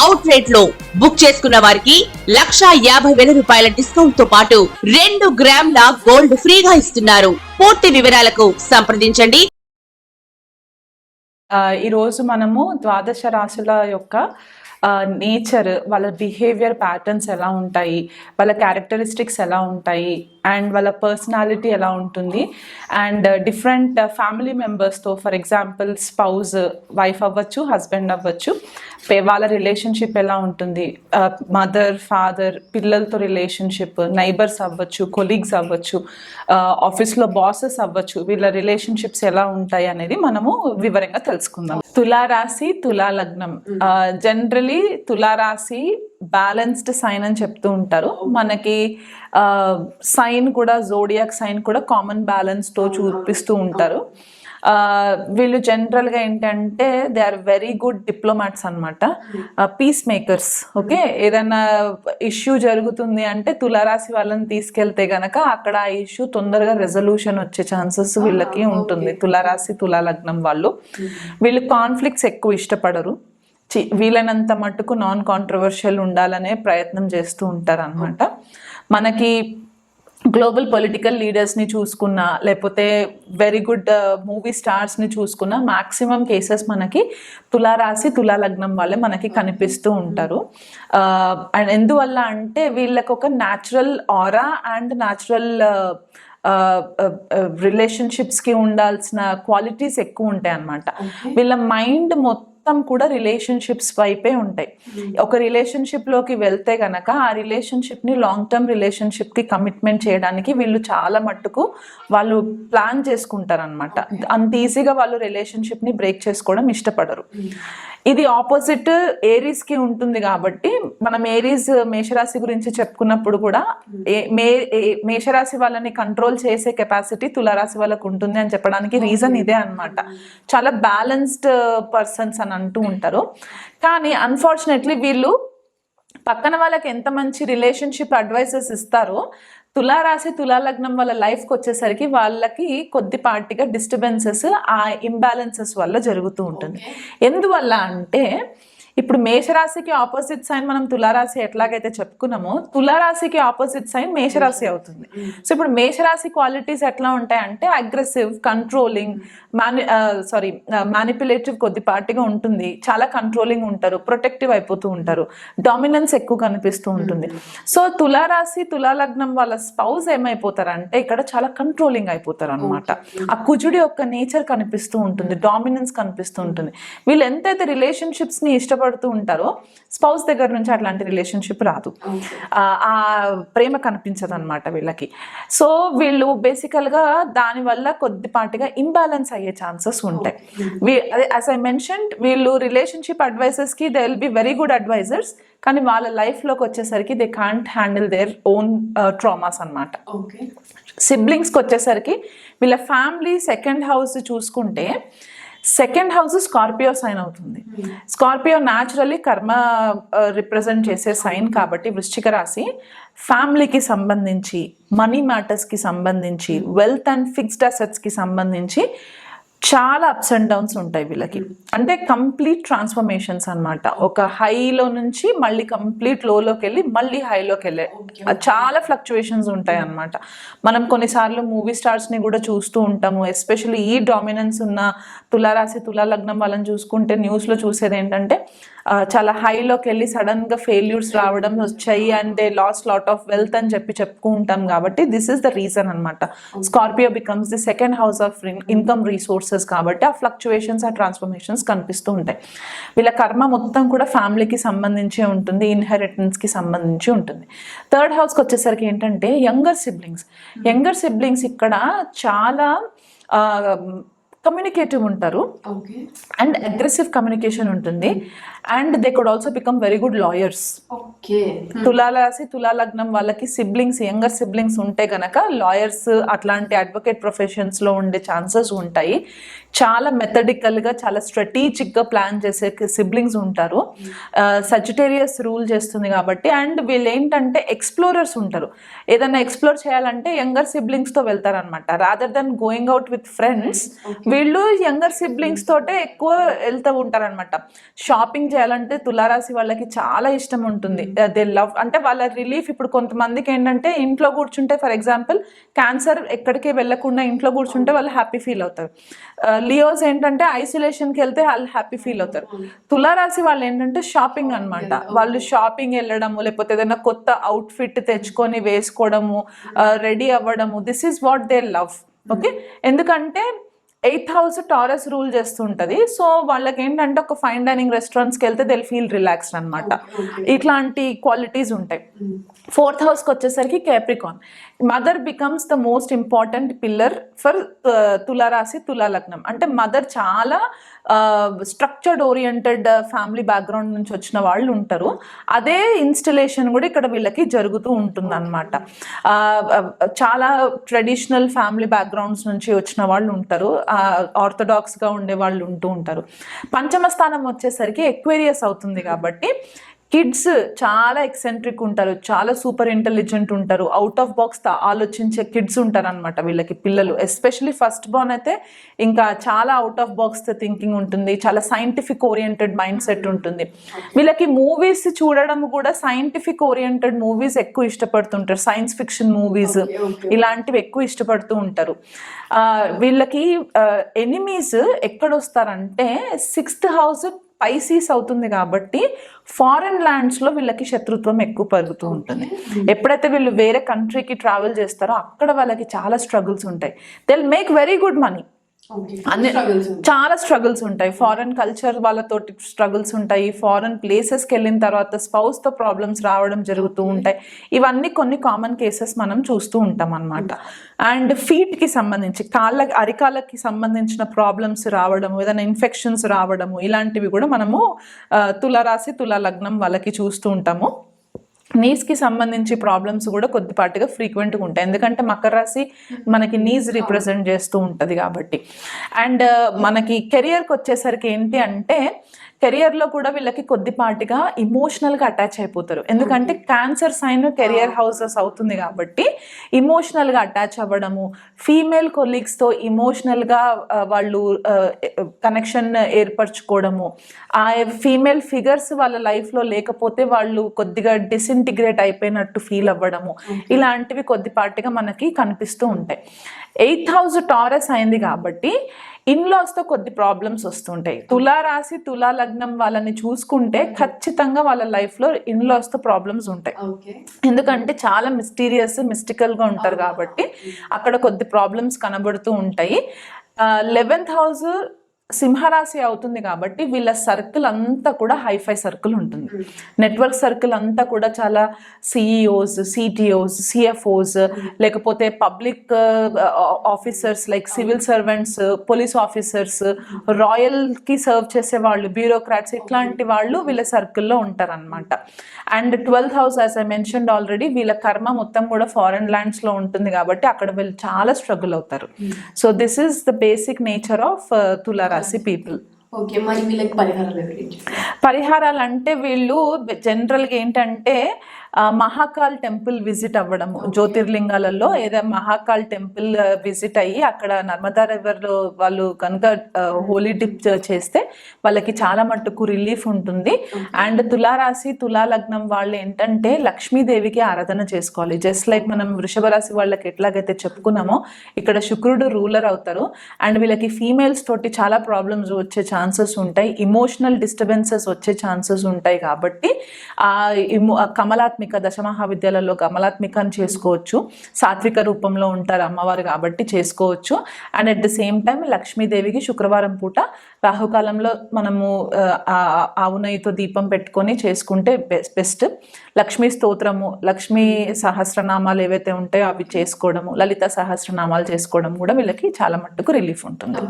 Out రేట్లో book చేసుకున్న వారికి లక్షా యాభై వేల రూపాయల డిస్కౌంట్తో పాటు రెండు గ్రాముల గోల్డ్ ఫ్రీగా ఇస్తున్నారు. పూర్తి వివరాలకు సంప్రదించండి. ఈరోజు మనము ద్వాదశ రాశుల యొక్క నేచర్ వాళ్ళ బిహేవియర్ ప్యాటర్న్స్ ఎలా ఉంటాయి వాళ్ళ క్యారెక్టరిస్టిక్స్ ఎలా ఉంటాయి అండ్ వాళ్ళ పర్సనాలిటీ ఎలా ఉంటుంది. అండ్ డిఫరెంట్ ఫ్యామిలీ మెంబర్స్తో ఫర్ ఎగ్జాంపుల్ స్పౌజ్ వైఫ్ అవ్వచ్చు హస్బెండ్ అవ్వచ్చు వాళ్ళ రిలేషన్షిప్ ఎలా ఉంటుంది. మదర్ ఫాదర్ పిల్లలతో రిలేషన్షిప్ నైబర్స్ అవ్వచ్చు కొలీగ్స్ అవ్వచ్చు ఆఫీస్లో బాసెస్ అవ్వచ్చు వీళ్ళ రిలేషన్షిప్స్ ఎలా ఉంటాయి అనేది మనము వివరంగా తెలుసుకుందాం. తులారాశి తులా లగ్నం జనరలీ తులారాశి బ్యాలెన్స్డ్ సైన్ అని చెప్తూ ఉంటారు. మనకి సైన్ కూడా జోడియాక్ సైన్ కూడా కామన్ బ్యాలెన్స్తో చూపిస్తూ ఉంటారు. వీళ్ళు జనరల్గా ఏంటంటే they are very good diplomats అనమాట పీస్ మేకర్స్ ఓకే ఏదైనా ఇష్యూ జరుగుతుంది అంటే తులారాశి వాళ్ళని తీసుకెళ్తే గనక అక్కడ ఆ ఇష్యూ తొందరగా రెజల్యూషన్ వచ్చే ఛాన్సెస్ వీళ్ళకి ఉంటుంది. తులారాశి తులా లగ్నం వాళ్ళు వీళ్ళు కాన్ఫ్లిక్ట్స్ ఎక్కువ ఇష్టపడరు. వీలైనంత మట్టుకు నాన్ కాంట్రవర్షియల్ ఉండాలనే ప్రయత్నం చేస్తూ ఉంటారు అనమాట మనకి గ్లోబల్ పొలిటికల్ లీడర్స్ని చూసుకున్నా లేకపోతే వెరీ గుడ్ మూవీ స్టార్స్ని చూసుకున్నా మాక్సిమం కేసెస్ మనకి తులారాశి తులా లగ్నం వాళ్ళే మనకి కనిపిస్తూ ఉంటారు. అండ్ ఎందువల్ల అంటే వీళ్ళకి ఒక న్యాచురల్ ఆరా అండ్ న్యాచురల్ రిలేషన్షిప్స్కి ఉండాల్సిన క్వాలిటీస్ ఎక్కువ ఉంటాయి అన్నమాట వీళ్ళ మైండ్ మొత్తం కూడా రిలేషన్షిప్స్ వైపే ఉంటాయి. ఒక రిలేషన్షిప్లోకి వెళ్తే గనక ఆ రిలేషన్షిప్ని లాంగ్ టర్మ్ రిలేషన్షిప్కి కమిట్మెంట్ చేయడానికి వీళ్ళు చాలా మట్టుకు వాళ్ళు ప్లాన్ చేసుకుంటారు అనమాట అంత ఈజీగా వాళ్ళు రిలేషన్షిప్ని బ్రేక్ చేసుకోవడం ఇష్టపడరు. ఇది ఆపోజిట్ ఏరీస్కి ఉంటుంది కాబట్టి మనం ఏరీస్ మేషరాశి గురించి చెప్పుకున్నప్పుడు కూడా ఏ- మే మేషరాశి వాళ్ళని కంట్రోల్ చేసే కెపాసిటీ తులారాశి వాళ్ళకు ఉంటుంది అని చెప్పడానికి రీజన్ ఇదే అన్నమాట. చాలా బ్యాలెన్స్డ్ పర్సన్స్ అని అంటూ ఉంటారు. కానీ అన్ఫార్చునేట్లీ వీళ్ళు పక్కన వాళ్ళకి ఎంత మంచి రిలేషన్షిప్ అడ్వైసెస్ ఇస్తారో తులారాశి తులా లగ్నం వాళ్ళ లైఫ్కి వచ్చేసరికి వాళ్ళకి కొద్దిపాటిగా డిస్టర్బెన్సెస్ ఆ ఇంబ్యాలెన్సెస్ వల్ల జరుగుతూ ఉంటుంది. ఎందువల్ల అంటే ఇప్పుడు మేషరాశికి ఆపోజిట్ సైన్ మనం తులారాశి ఎట్లాగైతే చెప్పుకున్నామో తులారాశికి ఆపోజిట్ సైన్ మేషరాశి అవుతుంది. సో ఇప్పుడు మేషరాశి క్వాలిటీస్ ఎట్లా ఉంటాయంటే అగ్రెసివ్ కంట్రోలింగ్ మాని సారీ మ్యానిపులేటివ్ కొద్దిపాటిగా ఉంటుంది. చాలా కంట్రోలింగ్ ఉంటారు ప్రొటెక్టివ్ అయిపోతూ ఉంటారు. డామినెన్స్ ఎక్కువ కనిపిస్తూ ఉంటుంది. సో తులారాశి తులా లగ్నం వాళ్ళ స్పౌజ్ ఏమైపోతారంటే ఇక్కడ చాలా కంట్రోలింగ్ అయిపోతారు అనమాట ఆ కుజుడి యొక్క నేచర్ కనిపిస్తూ ఉంటుంది డామినెన్స్ కనిపిస్తూ ఉంటుంది. వీళ్ళు ఎంతైతే రిలేషన్షిప్స్ని ఇష్టపడుతూ ఉంటారో స్పౌస్ దగ్గర నుంచి అట్లాంటి రిలేషన్షిప్ రాదు. ఆ ప్రేమ కనిపించదు అనమాట వీళ్ళకి. సో వీళ్ళు బేసికల్గా దానివల్ల కొద్దిపాటిగా ఇంబ్యాలెన్స్ అయ్యే ఛాన్సెస్ ఉంటాయి. యాజ్ ఐ మెన్షన్ వీళ్ళు relationship అడ్వైజర్స్కి they will be very good advisors కానీ వాళ్ళ లైఫ్లోకి వచ్చేసరికి they can't handle their own traumas అన్నమాట. సిబ్లింగ్స్కి వచ్చేసరికి వీళ్ళ ఫ్యామిలీ సెకండ్ హౌస్ చూసుకుంటే సెకండ్ హౌస్ స్కార్పియో సైన్ అవుతుంది. స్కార్పియో న్యాచురల్లీ కర్మ రిప్రజెంట్ చేసే సైన్ కాబట్టి వృశ్చిక రాశి ఫ్యామిలీకి సంబంధించి మనీ మ్యాటర్స్కి సంబంధించి వెల్త్ అండ్ ఫిక్స్డ్ అసెట్స్కి సంబంధించి చాలా అప్స్ అండ్ డౌన్స్ ఉంటాయి వీళ్ళకి. అంటే కంప్లీట్ ట్రాన్స్ఫర్మేషన్స్ అన్నమాట. ఒక హైలో నుంచి మళ్ళీ కంప్లీట్ లోలోకి వెళ్ళి మళ్ళీ హైలోకి వెళ్ళే. చాలా ఫ్లక్చువేషన్స్ ఉంటాయి అన్నమాట. మనం కొన్నిసార్లు మూవీ స్టార్స్ని కూడా చూస్తూ ఉంటాము. ఎస్పెషల్లీ ఈ డామినెన్స్ ఉన్న తులారాశి తులా లగ్నం వాళ్ళని చూసుకుంటే న్యూస్లో చూసేది ఏంటంటే చాలా హైలోకి వెళ్ళి సడన్గా ఫెయిల్యూర్స్ రావడం వచ్చాయి and they lost lot of wealth అని చెప్పి చెప్పుకుంటాం కాబట్టి దిస్ ఇస్ ద రీజన్ అనమాట Scorpio becomes the second house of income resources కాబట్టి ఆ ఫ్లక్చువేషన్స్ ఆ ట్రాన్స్ఫర్మేషన్స్ కనిపిస్తూ ఉంటాయి. వీళ్ళ కర్మ మొత్తం కూడా ఫ్యామిలీకి సంబంధించి ఉంటుంది ఇన్హెరిటెన్స్కి సంబంధించి ఉంటుంది. థర్డ్ హౌస్కి వచ్చేసరికి ఏంటంటే యంగర్ సిబ్లింగ్స్ యంగర్ సిబ్లింగ్స్ ఇక్కడ చాలా కమ్యూనికేటివ్ ఉంటారు. అండ్ అగ్రెసివ్ కమ్యూనికేషన్ ఉంటుంది. And they could also become very good lawyers తులారాశి తులా లగ్నం వాళ్ళకి సిబ్లింగ్స్ యంగర్ సిబ్లింగ్స్ ఉంటే గనక లాయర్స్ అట్లాంటి అడ్వకేట్ ప్రొఫెషన్స్లో ఉండే ఛాన్సెస్ ఉంటాయి. చాలా మెథడికల్గా చాలా స్ట్రాటజిక్గా ప్లాన్ చేసే సిబ్లింగ్స్ ఉంటారు. సజిటేరియస్ రూల్ చేస్తుంది కాబట్టి అండ్ వీళ్ళు ఏంటంటే ఎక్స్ప్లోరర్స్ ఉంటారు. ఏదైనా ఎక్స్ప్లోర్ చేయాలంటే యంగర్ సిబ్లింగ్స్తో వెళ్తారనమాట rather than going out with friends వీళ్ళు యంగర్ సిబ్లింగ్స్ తోటే ఎక్కువ వెళ్తూ ఉంటారనమాట షాపింగ్ చేయాలంటే తులారాశి వాళ్ళకి చాలా ఇష్టం ఉంటుంది. దే లవ్ అంటే వాళ్ళ రిలీఫ్ ఇప్పుడు కొంతమందికి ఏంటంటే ఇంట్లో కూర్చుంటే ఫర్ ఎగ్జాంపుల్ క్యాన్సర్ ఎక్కడికి వెళ్ళకుండా ఇంట్లో కూర్చుంటే వాళ్ళు హ్యాపీ ఫీల్ అవుతారు. లియోస్ ఏంటంటే ఐసోలేషన్కి వెళ్తే వాళ్ళు హ్యాపీ ఫీల్ అవుతారు. తులారాశి వాళ్ళు ఏంటంటే షాపింగ్ అన్నమాట. వాళ్ళు షాపింగ్ వెళ్ళడము లేకపోతే ఏదైనా కొత్త అవుట్ఫిట్ తెచ్చుకొని వేసుకోవడము రెడీ అవ్వడము this is what they love okay ఎందుకంటే ఎయిత్ హౌస్ టారస్ రూల్ చేస్తుంటది. సో వాళ్ళకి ఏంటంటే ఒక ఫైన్ డైనింగ్ రెస్టారెంట్స్కి వెళ్తే దిల్ ఫీల్ రిలాక్స్డ్ అనమాట ఇట్లాంటి క్వాలిటీస్ ఉంటాయి. ఫోర్త్ హౌస్కి వచ్చేసరికి Capricorn mother becomes the most important pillar for తులారాశి తులా లగ్నం అంటే మదర్ చాలా స్ట్రక్చర్డ్ ఓరియంటెడ్ ఫ్యామిలీ బ్యాక్గ్రౌండ్ నుంచి వచ్చిన వాళ్ళు ఉంటారు. అదే ఇన్స్టలేషన్ కూడా ఇక్కడ వీళ్ళకి జరుగుతూ ఉంటుంది అనమాట చాలా ట్రెడిషనల్ ఫ్యామిలీ బ్యాక్గ్రౌండ్స్ నుంచి వచ్చిన వాళ్ళు ఉంటారు. ఆర్థడాక్స్గా ఉండే వాళ్ళు ఉంటూ ఉంటారు. పంచమ స్థానం వచ్చేసరికి ఎక్వేరియస్ అవుతుంది కాబట్టి కిడ్స్ చాలా ఎక్సెంట్రిక్ ఉంటారు చాలా సూపర్ ఇంటెలిజెంట్ ఉంటారు. అవుట్ ఆఫ్ బాక్స్ ఆలోచించే కిడ్స్ ఉంటారు అనమాట వీళ్ళకి పిల్లలు. ఎస్పెషలీ ఫస్ట్ బోర్న్ అయితే ఇంకా చాలా అవుట్ ఆఫ్ బాక్స్ థింకింగ్ ఉంటుంది చాలా సైంటిఫిక్ ఓరియంటెడ్ మైండ్ సెట్ ఉంటుంది. వీళ్ళకి మూవీస్ చూడడం కూడా సైంటిఫిక్ ఓరియంటెడ్ మూవీస్ ఎక్కువ ఇష్టపడుతుంటారు. సైన్స్ ఫిక్షన్ మూవీస్ ఇలాంటివి ఎక్కువ ఇష్టపడుతూ ఉంటారు. వీళ్ళకి ఎనిమీస్ ఎక్కడొస్తారంటే సిక్స్త్ హౌస్ పైసీస్ అవుతుంది కాబట్టి ఫారెన్ ల్యాండ్స్లో వీళ్ళకి శత్రుత్వం ఎక్కువ పెరుగుతూ ఉంటుంది. ఎప్పుడైతే వీళ్ళు వేరే కంట్రీకి ట్రావెల్ చేస్తారో అక్కడ వాళ్ళకి చాలా స్ట్రగుల్స్ ఉంటాయి. They make very good money అన్ని చాలా స్ట్రగుల్స్ ఉంటాయి. ఫారెన్ కల్చర్ వాళ్ళతోటి స్ట్రగుల్స్ ఉంటాయి. ఫారెన్ ప్లేసెస్కి వెళ్ళిన తర్వాత స్పౌస్తో ప్రాబ్లమ్స్ రావడం జరుగుతూ ఉంటాయి. ఇవన్నీ కొన్ని కామన్ కేసెస్ మనం చూస్తూ ఉంటాం అన్నమాట. అండ్ ఫీట్కి సంబంధించి కాళ్ళ అరికాళ్ళకి సంబంధించిన ప్రాబ్లమ్స్ రావడము ఏదైనా ఇన్ఫెక్షన్స్ రావడము ఇలాంటివి కూడా మనము తులారాశి తులా లగ్నం వాళ్ళకి చూస్తూ ఉంటాము. నీస్కి సంబంధించి ప్రాబ్లమ్స్ కూడా కొద్దిపాటిగా ఫ్రీక్వెంట్గా ఉంటాయి. ఎందుకంటే మకర రాశి మనకి నీస్ రిప్రజెంట్ చేస్తూ ఉంటుంది కాబట్టి. అండ్ మనకి కెరియర్కి వచ్చేసరికి ఏంటి అంటే కెరియర్లో కూడా వీళ్ళకి కొద్దిపాటిగా ఇమోషనల్గా అటాచ్ అయిపోతారు. ఎందుకంటే క్యాన్సర్ సైన్ కెరియర్ హౌసెస్ అవుతుంది కాబట్టి ఇమోషనల్గా అటాచ్ అవ్వడము ఫీమేల్ కొలీగ్స్తో ఇమోషనల్గా వాళ్ళు కనెక్షన్ ఏర్పరచుకోవడము ఆ ఫీమేల్ ఫిగర్స్ వాళ్ళ లైఫ్లో లేకపోతే వాళ్ళు కొద్దిగా డిసింటిగ్రేట్ అయిపోయినట్టు ఫీల్ అవ్వడము ఇలాంటివి కొద్దిపాటిగా మనకి కనిపిస్తూ ఉంటాయి. ఎయిత్ హౌస్ టారస్ అయింది కాబట్టి ఇన్లాస్తో కొద్ది ప్రాబ్లమ్స్ వస్తుంటాయి. తులా రాశి తులా లగ్నం వాళ్ళని చూసుకుంటే ఖచ్చితంగా వాళ్ళ లైఫ్లో ఇన్లాస్తో ప్రాబ్లమ్స్ ఉంటాయి. ఎందుకంటే చాలా మిస్టీరియస్ మిస్టికల్గా ఉంటారు కాబట్టి అక్కడ కొద్ది ప్రాబ్లమ్స్ కనబడుతూ ఉంటాయి. లెవెన్త్ హౌస్ సింహరాశి అవుతుంది కాబట్టి వీళ్ళ సర్కిల్ అంతా కూడా హైఫై సర్కిల్ ఉంటుంది. నెట్వర్క్ సర్కిల్ అంతా కూడా చాలా సిఇఓస్ సిటిఓస్ సిఎఫ్ఓస్ లేకపోతే public officers like civil servants police officers రాయల్కి serve చేసే వాళ్ళు బ్యూరోక్రాట్స్ ఇట్లాంటి వాళ్ళు వీళ్ళ సర్కిల్లో ఉంటారనమాట and twelfth house as I mentioned already వీళ్ళ కర్మ మొత్తం కూడా ఫారెన్ ల్యాండ్స్లో ఉంటుంది కాబట్టి అక్కడ వీళ్ళు చాలా స్ట్రగుల్ అవుతారు. So this is the basic nature of తులారాశి పీపుల్ ఓకే మరి వీళ్ళకి పరిహారాలు అంటే వీళ్ళు జనరల్గా ఏంటంటే మహాకాల్ టెంపుల్ విజిట్ అవ్వడము జ్యోతిర్లింగాలలో ఏదో మహాకాల్ టెంపుల్ విజిట్ అయ్యి అక్కడ నర్మదా రివర్లో వాళ్ళు కనుక హోలీ డిప్ చేస్తే వాళ్ళకి చాలా మట్టుకు రిలీఫ్ ఉంటుంది. అండ్ తులారాశి తులా లగ్నం వాళ్ళు ఏంటంటే లక్ష్మీదేవికి ఆరాధన చేసుకోవాలి. జస్ట్ లైక్ మనం వృషభ రాశి వాళ్ళకి ఎట్లాగైతే చెప్పుకున్నామో ఇక్కడ శుక్రుడు రూలర్ అవుతారు. అండ్ వీళ్ళకి ఫీమేల్స్ తోటి చాలా ప్రాబ్లమ్స్ వచ్చే ఛాన్సెస్ ఉంటాయి. ఇమోషనల్ డిస్టర్బెన్సెస్ వచ్చే ఛాన్సెస్ ఉంటాయి కాబట్టి ఆ ఇమో- ఆ కమలాత్మిక దశమహావిద్యాలలో కమలాత్మికను చేసుకోవచ్చు. సాత్విక రూపంలో ఉంటారు అమ్మవారు కాబట్టి చేసుకోవచ్చు. And at the same time లక్ష్మీదేవికి శుక్రవారం పూట రాహుకాలంలో మనము ఆవునయ్యతో దీపం పెట్టుకొని చేసుకుంటే బెస్ట్. లక్ష్మీ స్తోత్రము లక్ష్మీ సహస్రనామాలు ఏవైతే ఉంటాయో అవి చేసుకోవడము లలిత సహస్రనామాలు చేసుకోవడం కూడా వీళ్ళకి చాలా మట్టుకు రిలీఫ్ ఉంటుంది.